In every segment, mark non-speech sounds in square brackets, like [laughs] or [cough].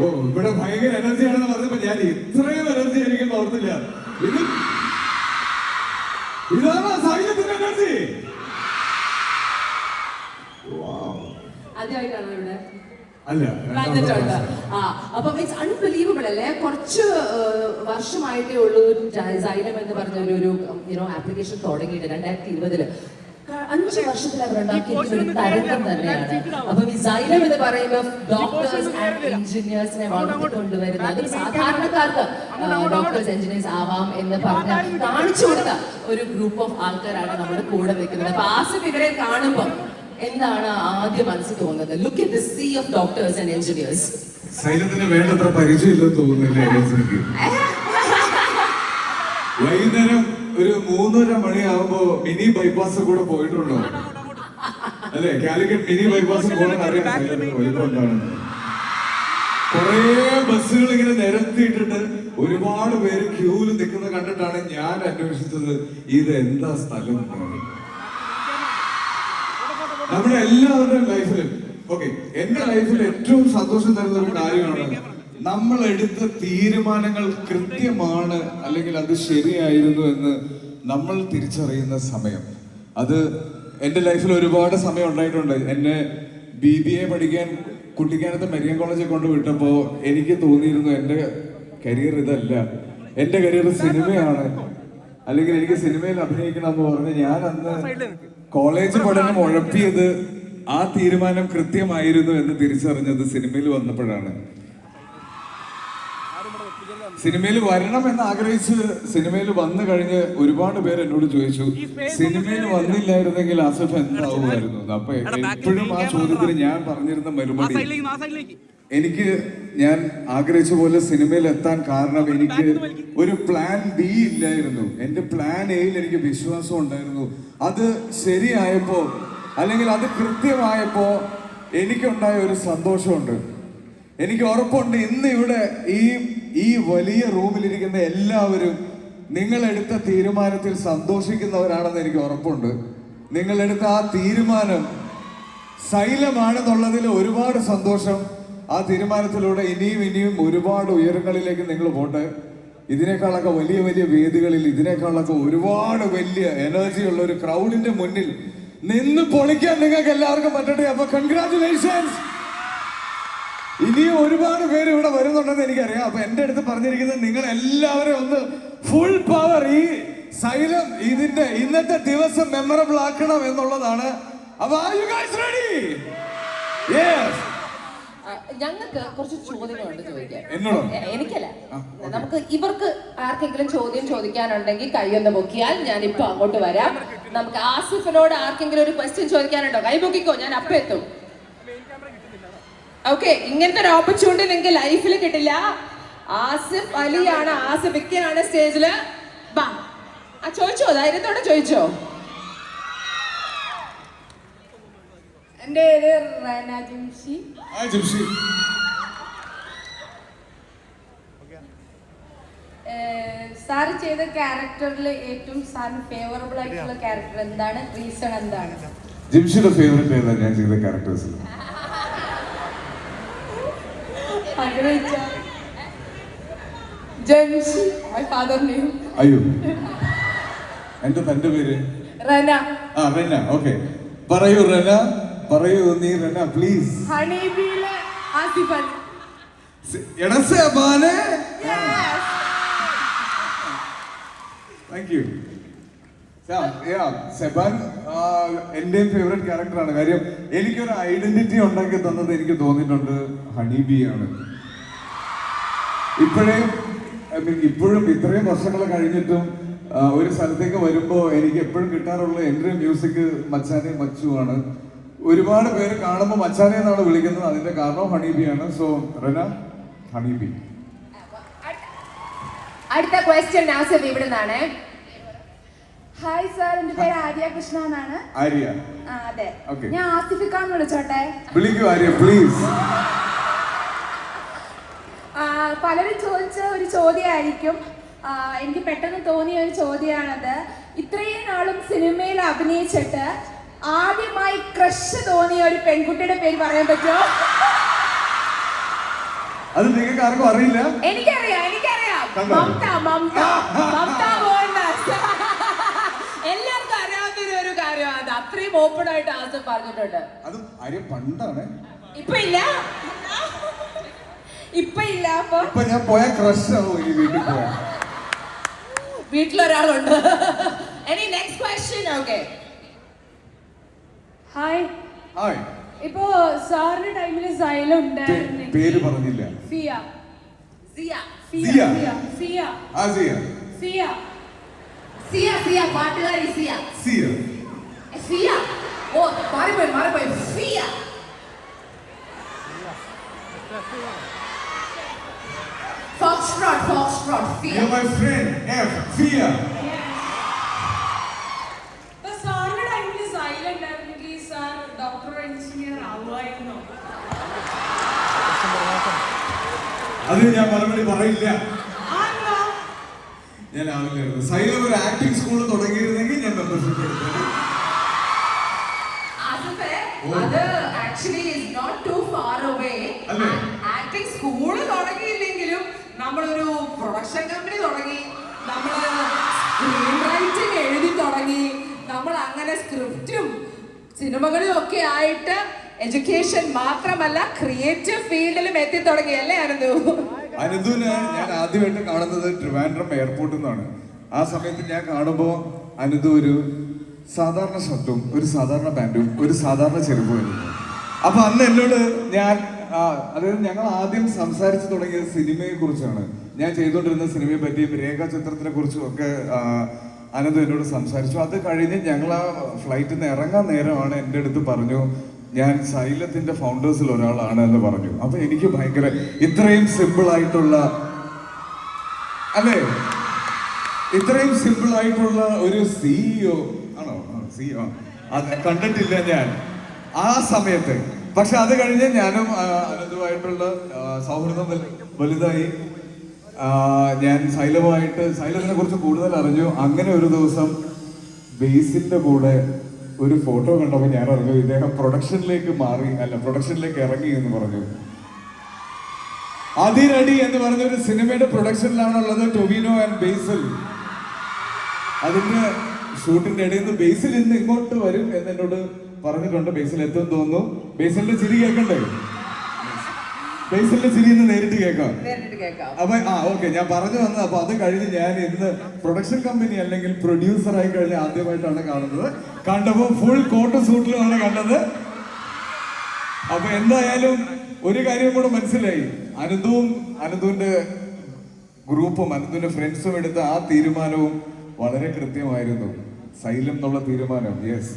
ഓ ഇവിടെ ഭയങ്കര എനർജി ആണെന്ന് പറഞ്ഞപ്പോ ഞാൻ ഇത്രയും എനർജി എനിക്ക് ഓർത്തില്ല ഇത് ഇതാണ് സാഹിത്യത്തിന്റെ എനർജി ആദ്യമായിട്ടാണോ ഇവിടെ? അപ്പൊ ഇറ്റ്സ് അൺബിലീവബിൾ അല്ലേ? കുറച്ച് വർഷമായിട്ടേ ഉള്ളൂ സൈലം എന്ന് പറഞ്ഞ ഒരു ഒരു യുനോ ആപ്ലിക്കേഷൻ തുടങ്ങിയിട്ട് രണ്ടായിരത്തി ഇരുപതിൽ. അഞ്ച് വർഷത്തിൽ അവർ ഉണ്ടാക്കിയിരിക്കുന്ന ഒരു തരംഗം തന്നെയാണ്. അപ്പം ഈ സൈലം എന്ന് പറയുമ്പോൾ ഡോക്ടേഴ്സ് ആൻഡ് എഞ്ചിനീയേഴ്സിനെ വളർത്തിക്കൊണ്ടുവരുന്ന അത് സാധാരണക്കാർക്ക് ഡോക്ടേഴ്സ് എഞ്ചിനീയേഴ്സ് ആവാം എന്ന് പറഞ്ഞ കാണിച്ചു കൊടുത്ത ഒരു ഗ്രൂപ്പ് ഓഫ് ആൾക്കാരാണ് നമ്മുടെ കൂടെ വെക്കുന്നത്. അപ്പൊ ആസിഫ് ഇവരെ കാണുമ്പോൾ എന്താണ് ആദ്യം മനസ്സിൽ തോന്നുന്നത്? Look in the sea of doctors and engineers സൈലത്തിന് വേണ്ടത്ര പരിചയമില്ലെന്ന് തോന്നുന്നില്ല? [laughs] വൈകുന്നേരം ഒരു മൂന്നര മണിയാകുമ്പോ മിനി ബൈപ്പാസ് കൂടെ പോയിട്ടുണ്ടോ? അല്ലെ കാലിക്കറ്റ് മിനി ബൈപ്പാസ് പോകാൻ അറിയാം കുറേ ബസ്സുകൾ ഇങ്ങനെ നിരത്തിയിട്ടിട്ട് ഒരുപാട് പേര് ക്യൂവിൽ നിൽക്കുന്നത് കണ്ടിട്ടാണ് ഞാൻ അന്വേഷിച്ചത്. ഇത് എന്താ സ്ഥലം നമ്മുടെ എല്ലാവരുടെയും ലൈഫിലും ഓക്കെ എന്റെ ലൈഫിൽ ഏറ്റവും സന്തോഷം തരുന്ന ഒരു കാര്യമാണ് നമ്മൾ എടുത്ത തീരുമാനങ്ങൾ കൃത്യമാണ് അല്ലെങ്കിൽ അത് ശരിയായിരുന്നു എന്ന് നമ്മൾ തിരിച്ചറിയുന്ന സമയം. അത് എന്റെ ലൈഫിൽ ഒരുപാട് സമയം ഉണ്ടായിട്ടുണ്ട്. എന്നെ ബി ബി എ പഠിക്കാൻ കുട്ടിക്കാനത്ത് മെരിയൻ കോളേജിൽ കൊണ്ട് വിട്ടപ്പോൾ എനിക്ക് തോന്നിയിരുന്നു എന്റെ കരിയർ ഇതല്ല. എന്റെ കരിയർ സിനിമയാണ്. അല്ലെങ്കിൽ എനിക്ക് സിനിമയിൽ അഭിനയിക്കണം എന്ന് പറഞ്ഞ് ഞാൻ അന്ന് കോളേജ് പഠനം ഉഴപ്പിയത് ആ തീരുമാനം കൃത്യമായിരുന്നു എന്ന് തിരിച്ചറിഞ്ഞത് സിനിമയിൽ വന്നപ്പോഴാണ്. സിനിമയിൽ വരണം എന്ന് ആഗ്രഹിച്ച് സിനിമയിൽ വന്നു കഴിഞ്ഞ് ഒരുപാട് പേര് എന്നോട് ചോദിച്ചു സിനിമയിൽ വന്നില്ലായിരുന്നെങ്കിൽ അസഫ് എന്താവുമായിരുന്നു. അപ്പൊ എപ്പോഴും ആ ചോദ്യത്തിന് ഞാൻ പറഞ്ഞിരുന്ന മറുപടി എനിക്ക് ഞാൻ ആഗ്രഹിച്ച പോലെ സിനിമയിൽ എത്താൻ കാരണം എനിക്ക് ഒരു പ്ലാൻ ബി ഇല്ലായിരുന്നു. എന്റെ പ്ലാൻ എയിൽ എനിക്ക് വിശ്വാസം ഉണ്ടായിരുന്നു. അത് ശരിയായപ്പോ അല്ലെങ്കിൽ അത് കൃത്യമായപ്പോ എനിക്കുണ്ടായ ഒരു സന്തോഷമുണ്ട്. എനിക്ക് ഉറപ്പുണ്ട് ഇന്ന് ഇവിടെ ഈ ഈ വലിയ റൂമിലിരിക്കുന്ന എല്ലാവരും നിങ്ങളെടുത്ത തീരുമാനത്തിൽ സന്തോഷിക്കുന്നവരാണെന്ന് എനിക്ക് ഉറപ്പുണ്ട്. നിങ്ങളെടുത്ത ആ തീരുമാനം ശൈലമാണെന്നുള്ളതിൽ ഒരുപാട് സന്തോഷം. ആ തീരുമാനത്തിലൂടെ ഇനിയും ഇനിയും ഒരുപാട് ഉയരങ്ങളിലേക്ക് നിങ്ങൾ പോട്ടെ. ഇതിനേക്കാളൊക്കെ വലിയ വലിയ വേദികളിൽ ഇതിനേക്കാളൊക്കെ ഒരുപാട് വലിയ എനർജി ഉള്ള ഒരു ക്രൗഡിന്റെ മുന്നിൽ നിന്ന് പൊളിക്കാൻ നിങ്ങൾക്ക് എല്ലാവർക്കും പറ്റട്ടെ. അപ്പൊ കൺഗ്രാറ്റുലേഷൻസ് ഇനിയും ഒരുപാട് പേര് ഇവിടെ വരുന്നുണ്ടെന്ന് എനിക്കറിയാം. അപ്പൊ എന്റെ അടുത്ത് പറഞ്ഞിരിക്കുന്നത് നിങ്ങൾ എല്ലാവരും ഒന്ന് ഫുൾ പവർ ഈ സൈലം ഇതിന്റെ ഇന്നത്തെ ദിവസം മെമ്മറബിൾ ആക്കണം എന്നുള്ളതാണ്. അപ്പൊ are you guys ready yes ഞങ്ങൾക്ക് കുറച്ച് ചോദ്യങ്ങളുണ്ട് ചോദിക്കാൻ. എനിക്കല്ല. നമുക്ക് ഇവർക്ക് ആർക്കെങ്കിലും ചോദ്യം ചോദിക്കാനുണ്ടെങ്കിൽ കൈയൊന്ന് പൊക്കിയാൽ ഞാൻ ഇപ്പൊ അങ്ങോട്ട് വരാം. നമുക്ക് ആസിഫിനോട് ആർക്കെങ്കിലും ഒരു ക്വസ്റ്റ്യൻ ചോദിക്കാനുണ്ടോ? കൈ പൊക്കിക്കോ ഞാൻ അപ്പൊ എത്തും. ഓക്കെ ഇങ്ങനത്തെ ഒരു ഓപ്പർച്യൂണിറ്റി നിങ്ങൾക്ക് ലൈഫിൽ കിട്ടില്ല. ആസിഫ് അലിയാണ് ആസിഫ് ഇക്കയാണ് സ്റ്റേജിൽ ബാ. ആ ചോദിച്ചോ? ധൈര്യത്തോടെ ചോദിച്ചോ? എന്റെ പേര് റന ജിംഷി. ജിംഷി. സാർ ചെയ്ത ക്യാരക്ടറിൽ ഏറ്റവും സാറിന് ഫേവറബിൾ ആയിട്ടുള്ള ക്യാരക്ടർ എന്താണ്? റീസൺ എന്താണ്? ജിംഷിയുടെ ഫേവറേറ്റ് ഏതാ ഞാൻ ചെയ്ത ക്യാരക്ടേഴ്സിൽ ജംഷി മൈ ഫാദർ നെയിം അയ്യോ. എന്റെ തന്റെ പേര്? റന. ആ റെന. ഓക്കെ പറയൂ റെന. പറയൂ നീ റെന പ്ലീസ് ഹണീബിയിലെ ആസിഫ് അലി എടാ സെബാനെ. താങ്ക് യു സെബാൻ എന്റെയും ഫേവറേറ്റ് ക്യാരക്ടറാണ് കാര്യം എനിക്കൊരു ഐഡന്റിറ്റി ഉണ്ടാക്കി തന്നത് എനിക്ക് തോന്നിയിട്ടുണ്ട് ഹണി ബി ഐ മീൻ ഇപ്പോഴും ഇത്രയും വർഷങ്ങൾ കഴിഞ്ഞിട്ടും ഒരു സ്ഥലത്തേക്ക് വരുമ്പോൾ എനിക്ക് എപ്പോഴും കിട്ടാറുള്ള എന്റെ മ്യൂസിക് മച്ചാനെ മച്ചുവാണ് ഒരുപാട് പേര് കാണുമ്പോൾ മച്ചാനെ എന്നാണ് വിളിക്കുന്നത്. അതിന്റെ കാരണം ഹണീബിയാണ് സോ റെന ഹണീബി. അടുത്ത ക്വസ്റ്റ്യൻ ആസിഫ് ഇവിടെ നിന്നാണ് ഹായ് സാർ എന്റെ പേര് ആര്യ കൃഷ്ണ എന്നാണ്. ആര്യ. ആ അതെ. ഞാൻ ആസിഫിക്കാന്ന് വിളിച്ചോട്ടെ. വിളിക്കൂ ആര്യ പ്ലീസ് പലരും ചോദിച്ച ഒരു ചോദ്യമായിരിക്കും. എനിക്ക് പെട്ടെന്ന് തോന്നിയ ഒരു ചോദ്യമാണത്. ഇത്രയും നാളും സിനിമയിൽ അഭിനയിച്ചിട്ട് ആദ്യമായി ക്രഷ് തോന്നിയ ഒരു പെൺകുട്ടിയുടെ പേര് പറയാൻ പറ്റുമോ? അത് നിങ്ങൾക്ക് ആർക്കും അറിയില്ല. എനിക്കറിയാം എനിക്കറിയാം? മമത മമത മമത മോഹൻദാസ്. എല്ലാവർക്കും അറിയാവുന്ന ഒരു- കാര്യമാണ് അത്. അത്രയും ഓപ്പൺ ആയിട്ട് ആദ്യം പറഞ്ഞിട്ടുണ്ട്. അത് പണ്ടാണ്. ഇപ്പൊ ഇല്ല? ഇപ്പൊ ഇല്ല അപ്പൊ ഇപ്പൊ ഞാൻ പോയ ക്രഷ് വീട്ടിൽ പോയാ. വീട്ടിലൊരാളുണ്ട്. ഇനി next question okay hi hi ഇപ്പോ സാറിന്റെ ടൈമിൽ സൈല ഉണ്ടായിരുന്നു പേര് പറഞ്ഞില്ല. ഫിയ. സിയ. ഫിയ സിയ. ഫിയ ഫിയ ആ സിയ. സിയ. സിയ സിയ പാട്ടുകാരി സിയ. സിയ. സിയ. ഓ മാറിപ്പോയി മാറിപ്പോയി. സിയ. ഫോക്സ്ട്രോട്ട് foxtrot, fear. You're my friend, F. fear. അത് ഞാൻ മറുപടി പറയില്ല. ഞാൻ ആവില്ലായിരുന്നു. സൈലം ഒരു ആക്ടിംഗ് സ്കൂൾ തുടങ്ങിയിരുന്നെങ്കിൽ ഞാൻ മെമ്പർഷിപ്പ് എടുത്തു ആസിഫേ, അത് actually is not too far away acting school നമ്മളൊരു പ്രൊഡക്ഷൻ കമ്പനി തുടങ്ങി നമ്മൾ സ്ക്രീൻ റൈറ്റിംഗ് എഴുതി തുടങ്ങി നമ്മൾ അങ്ങനെ സ്ക്രിപ്റ്റും സിനിമകളും ഒക്കെ ആയിട്ട് എഡ്യൂക്കേഷൻ മാത്രമല്ല ക്രിയേറ്റീവ് ഫീൽഡിലും എത്തി തുടങ്ങി. അല്ലേ അനന്തു? അനന്തുവിനെ ഞാൻ ആദ്യമായിട്ട് കാണുന്നത് ട്രിവാൻഡ്രം എയർപോർട്ടിൽ നിന്നാണ് ആ സമയത്ത് ഞാൻ കാണുമ്പോൾ അനന്തു ഒരു സാധാരണ ഷർട്ടും ഒരു സാധാരണ പാന്റും ഒരു സാധാരണ ചെരുപ്പുമായിരുന്നു അപ്പൊ അന്ന് എന്നോട് ഞാൻ ആ, അതായത് ഞങ്ങൾ ആദ്യം സംസാരിച്ചു തുടങ്ങിയത് സിനിമയെ കുറിച്ചാണ് ഞാൻ ചെയ്തുകൊണ്ടിരുന്ന സിനിമയെ പറ്റിയും രേഖാചിത്രത്തിനെ കുറിച്ചും ഒക്കെ അനന്ത് എന്നോട് സംസാരിച്ചു. അത് കഴിഞ്ഞ് ഞങ്ങൾ ആ ഫ്ലൈറ്റിൽ നിന്ന് ഇറങ്ങാൻ നേരമാണ് എന്റെ അടുത്ത് പറഞ്ഞു ഞാൻ സൈലത്തിന്റെ ഫൗണ്ടേഴ്സിൽ ഒരാളാണ് എന്ന് പറഞ്ഞു. അപ്പൊ എനിക്ക് ഭയങ്കര ഇത്രയും സിമ്പിൾ ആയിട്ടുള്ള അല്ലേ? ഇത്രയും സിമ്പിൾ ആയിട്ടുള്ള ഒരു സിഇഒ ആണോ? സിഇഒ അത് കണ്ടിട്ടില്ല ഞാൻ. ആ സമയത്ത് പക്ഷെ അത് കഴിഞ്ഞ് ഞാനും അനന്തുമായിട്ടുള്ള സൗഹൃദം വലുതായി. ഞാൻ സൈലമായിട്ട് സൈലത്തിനെ കുറിച്ച് കൂടുതൽ അറിഞ്ഞു. അങ്ങനെ ഒരു ദിവസം ബേസിന്റെ കൂടെ ഒരു ഫോട്ടോ കണ്ടപ്പോൾ ഞാൻ അറിഞ്ഞു ഇദ്ദേഹം പ്രൊഡക്ഷനിലേക്ക് മാറി അല്ല പ്രൊഡക്ഷനിലേക്ക് ഇറങ്ങി എന്ന് പറഞ്ഞു. അതിരടി എന്ന് പറഞ്ഞ ഒരു സിനിമയുടെ പ്രൊഡക്ഷനിലാണുള്ളത് ടൊവിനോ ആൻഡ് ബേസിൽ. അതിന്റെ ഷൂട്ടിന്റെ ഇടയിൽ നിന്ന് ബേസിൽ ഇന്ന് ഇങ്ങോട്ട് വരും എന്ന് എന്നോട് പറഞ്ഞിട്ടുണ്ട്. ബേസിൽ എത്തും തോന്നുന്നു. ബേസിലിന്റെ ചിരി കേൾക്കണ്ടേ? ബേസിലിന്റെ ചിരി ഇന്ന് നേരിട്ട് കേൾക്കാം. അപ്പൊ ആ ഓക്കെ ഞാൻ പറഞ്ഞു വന്നത് അപ്പൊ അത് കഴിഞ്ഞ് ഞാൻ ഇന്ന് പ്രൊഡക്ഷൻ കമ്പനി അല്ലെങ്കിൽ പ്രൊഡ്യൂസർ ആയി കഴിഞ്ഞ ആദ്യമായിട്ടാണ് കാണുന്നത്. കണ്ടപ്പോ ഫുൾ കോട്ട് സൂട്ടിലുമാണ് കണ്ടത്. അപ്പൊ എന്തായാലും ഒരു കാര്യം കൂടെ മനസ്സിലായി. അനന്തവും അനന്തുവിന്റെ ഗ്രൂപ്പും അനന്തുവിന്റെ ഫ്രണ്ട്സും എടുത്ത ആ തീരുമാനവും വളരെ കൃത്യമായിരുന്നു. സൈലം എന്നുള്ള തീരുമാനം യെസ്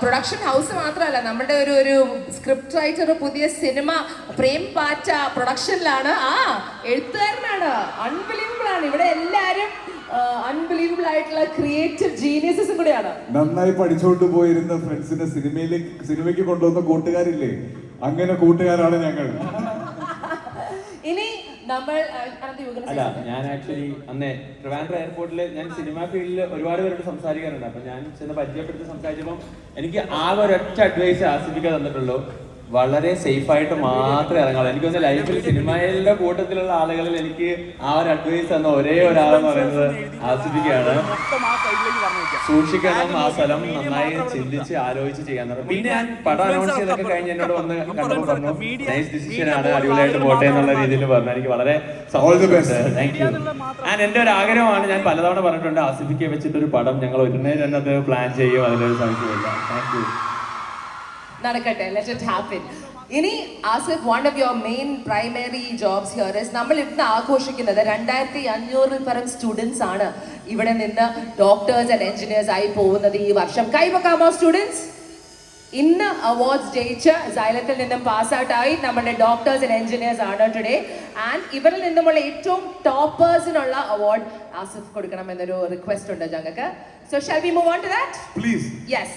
പ്രൊഡക്ഷൻ ഹൗസ് മാത്രമല്ല നമ്മുടെ ഒരു ഒരു സ്ക്രിപ്റ്റ് റൈറ്റർ പുതിയ സിനിമ പ്രേം പാറ്റ പ്രൊഡക്ഷനിലാണ് ആ എഴുത്തുകാരനാണ് അൺബിലീവബിൾ ആണ്. ഇവിടെ എല്ലാവരും അൺബിലീവബിൾ ആയിട്ടുള്ള ക്രിയേറ്റീവ് ജീനിയസസും കൂടെയാണ്. നന്നായി പഠിച്ചുകൊണ്ട് പോയിരുന്ന ഫ്രണ്ട്സിനെ സിനിമയിലേക്ക് സിനിമയ്ക്ക് കൊണ്ടുവന്ന കൂട്ടുകാരില്ലേ? അങ്ങനെ കൂട്ടുകാരാണ് ഞങ്ങൾ ഇനി നമ്മൾ ആ, Anant you were gonna say അല്ല? ഞാൻ ആക്ച്വലി അന്നേ ട്രിവാൻഡ്രം എയർപോർട്ടിൽ ഞാൻ സിനിമാ ഫീൽഡിൽ ഒരുപാട് പേരോട് സംസാരിക്കാറുണ്ട് അപ്പൊ ഞാൻ ചെന്ന് പരിചയപ്പെടുത്തി സംസാരിച്ചപ്പോൾ എനിക്ക് ആകെ ഒരൊറ്റ അഡ്വൈസ് ആസിഫിക്ക തന്നിട്ടുള്ളൂ വളരെ സേഫ് ആയിട്ട് മാത്രമേ ഇറങ്ങാവൂ. എനിക്ക് തോന്നുന്നു ലൈഫിൽ സിനിമയിലെ കൂട്ടത്തിലുള്ള ആളുകളിൽ എനിക്ക് ആ ഒരു അഡ്വൈസ് തന്ന ഒരേ ഒരാളെന്ന് പറയുന്നത് ആസ്വദിക്കുകയാണ്. സൂക്ഷിക്കണം ആ സ്ഥലം നന്നായി ചിന്തിച്ച് ആലോചിച്ച് ചെയ്യാൻ തുടങ്ങും. പിന്നെ ഞാൻ പടം അനൗൺസ് ചെയ്തൊക്കെ കഴിഞ്ഞ് എന്നോട് വന്ന് കണ്ടപ്പോൾ പറഞ്ഞു നൈസ് ഡിസിഷൻ ആണ് അടിപൊളിയായിട്ട് പോട്ടെ എന്നുള്ള രീതിയിൽ പറഞ്ഞു. എനിക്ക് വളരെ. താങ്ക് യു ആൻഡ് എന്റെ ഒരു ആഗ്രഹമാണ് ഞാൻ പലതവണ പറഞ്ഞിട്ടുണ്ട് ആസിഫിക്കെ വെച്ചിട്ട് ഒരു പടം ഞങ്ങൾ ഒരുമേ തന്നെ അത് പ്ലാൻ ചെയ്യും അതിനൊരു സംശയമില്ല താങ്ക് യു നടക്കട്ടെ ലെറ്റ് ഇറ്റ് ഹാപ്പൻ ഇനി Asif one of your main primary jobs here is നമ്മൾ ഇന്ന് ആഘോഷിക്കുന്നത് രണ്ടായിരത്തി അഞ്ഞൂറിൽ പരം സ്റ്റുഡൻസ് ആണ്. ഇവിടെ നിന്ന് ഡോക്ടേഴ്സ് ആൻഡ് എഞ്ചിനീയേഴ്സ് ആയി പോകുന്നത് ഈ വർഷം. കൈവക്കാമോ സ്റ്റുഡൻസ് ഇന്ന് അവാർഡ്സ് ജയിച്ച് സൈലത്തിൽ നിന്നും പാസ് ഔട്ടായി നമ്മുടെ ഡോക്ടേഴ്സ് ആൻഡ് എഞ്ചിനീയേഴ്സ് ആണ് ടുഡേ ആൻഡ് ഇവരിൽ നിന്നുമുള്ള ഏറ്റവും ടോപ്പേഴ്സിനുള്ള അവാർഡ് ആസിഫ് കൊടുക്കണം എന്നൊരു റിക്വസ്റ്റ് ഉണ്ട് ഞങ്ങൾക്ക് so shall be move on to that please yes